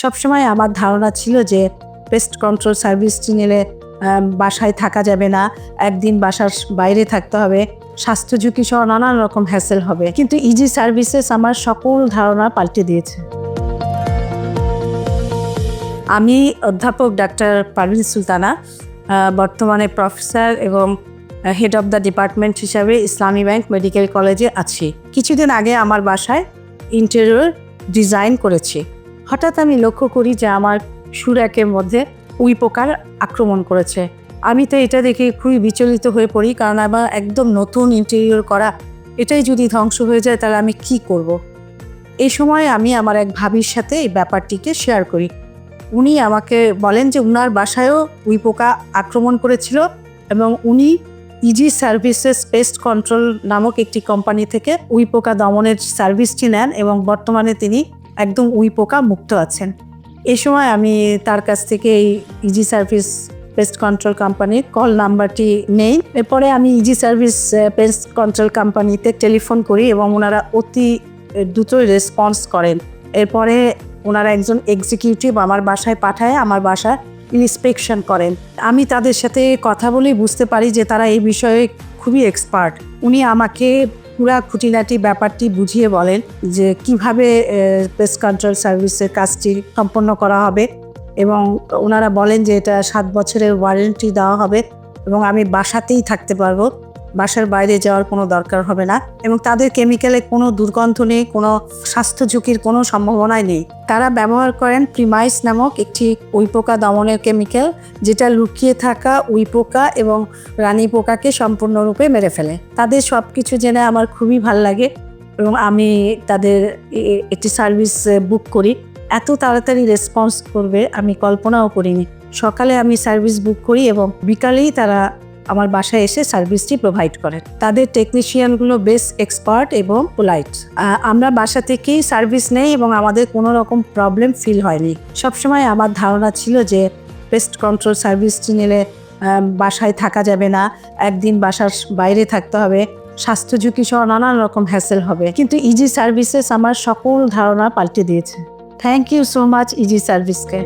সবসময় আমার ধারণা ছিল যে পেস্ট কন্ট্রোল সার্ভিসটি নিলে বাসায় থাকা যাবে না, একদিন বাসার বাইরে থাকতে হবে, স্বাস্থ্য ঝুঁকি সহ নানান রকম হ্যাসেল হবে। কিন্তু ইজি সার্ভিসেস আমার সকল ধারণা পাল্টে দিয়েছে। আমি অধ্যাপক ডাক্তার পারভিন সুলতানা বর্তমানে প্রফেসর এবং হেড অফ দ্য ডিপার্টমেন্ট হিসাবে ইসলামী ব্যাংক মেডিকেল কলেজে আছি। কিছুদিন আগে আমার বাসায় ইন্টেরিয়র ডিজাইন করেছি। হঠাৎ আমি লক্ষ্য করি যে আমার সুরাকের মধ্যে উই পোকার আক্রমণ করেছে আমি তো এটা দেখে খুবই বিচলিত হয়ে পড়ি, কারণ আমার একদম নতুন ইন্টেরিয়র করা, এটাই যদি ধ্বংস হয়ে যায় তাহলে আমি কি করব। এই সময় আমি আমার এক ভাবির সাথে এই ব্যাপারটিকে শেয়ার করি উনি আমাকে বলেন যে উনার বাসায়ও উই পোকা আক্রমণ করেছিল এবং উনি ইজি সার্ভিসেস পেস্ট কন্ট্রোল নামক একটি কোম্পানি থেকে উই পোকা দমনের সার্ভিসটি নেন এবং বর্তমানে তিনি একদম উই পোকা মুক্ত আছেন। এ সময় আমি তার কাছ থেকে এই ইজি সার্ভিস পেস্ট কন্ট্রোল কোম্পানির কল নাম্বারটি নেই। এরপরে আমি ইজি সার্ভিস পেস্ট কন্ট্রোল কোম্পানিতে টেলিফোন করি এবং ওনারা অতি দ্রুত রেসপন্স করেন। এরপরে ওনারা একজন এক্সিকিউটিভ আমার বাসায় পাঠায়, আমার বাসায় ইন্সপেকশন করেন। আমি তাদের সাথে কথা বলেই বুঝতে পারি যে তারা এই বিষয়ে খুবই এক্সপার্ট উনি আমাকে পুরা খুঁটিনাটি ব্যাপারটি বুঝিয়ে বলেন যে কীভাবে প্রেস কন্ট্রোল সার্ভিসের কাজটি সম্পন্ন করা হবে এবং ওনারা বলেন যে এটা সাত বছরের ওয়ারেন্টি দেওয়া হবে এবং আমি বাসাতেই থাকতে পারব। বাসার বাইরে যাওয়ার কোনো দরকার হবে না এবং তাদের কেমিক্যালে কোনো দুর্গন্ধ নেই, কোনো স্বাস্থ্য ঝুঁকির কোনো সম্ভাবনাই নেই। তারা ব্যবহার করেন প্রিমাইস নামক একটি উইপোকা দমনের কেমিক্যাল যেটা লুকিয়ে থাকা উইপোকা এবং রানী পোকাকে সম্পূর্ণরূপে মেরে ফেলে। তাদের সব কিছু জেনে আমার খুবই ভালো লাগে এবং আমি তাদের একটি সার্ভিস বুক করি। এত তাড়াতাড়ি রেসপন্স করবে আমি কল্পনাও করিনি। সকালে আমি সার্ভিস বুক করি এবং বিকালেই তারা আমার বাসায় এসে সার্ভিসটি প্রোভাইড করেন। তাদের টেকনিশিয়ানগুলো বেশ এক্সপার্ট এবং পোলাইট আমরা বাসা থেকেই সার্ভিস নেই এবং আমাদের কোনো রকম প্রবলেম ফিল হয়নি। সবসময় আমার ধারণা ছিল যে পেস্ট কন্ট্রোল সার্ভিসটি নিলে বাসায় থাকা যাবে না, একদিন বাসার বাইরে থাকতে হবে, স্বাস্থ্য ঝুঁকি সহ নানান রকম হ্যাসেল হবে। কিন্তু ইজি সার্ভিসেস আমার সকল ধারণা পাল্টে দিয়েছে। Thank you so much easy সার্ভিসকে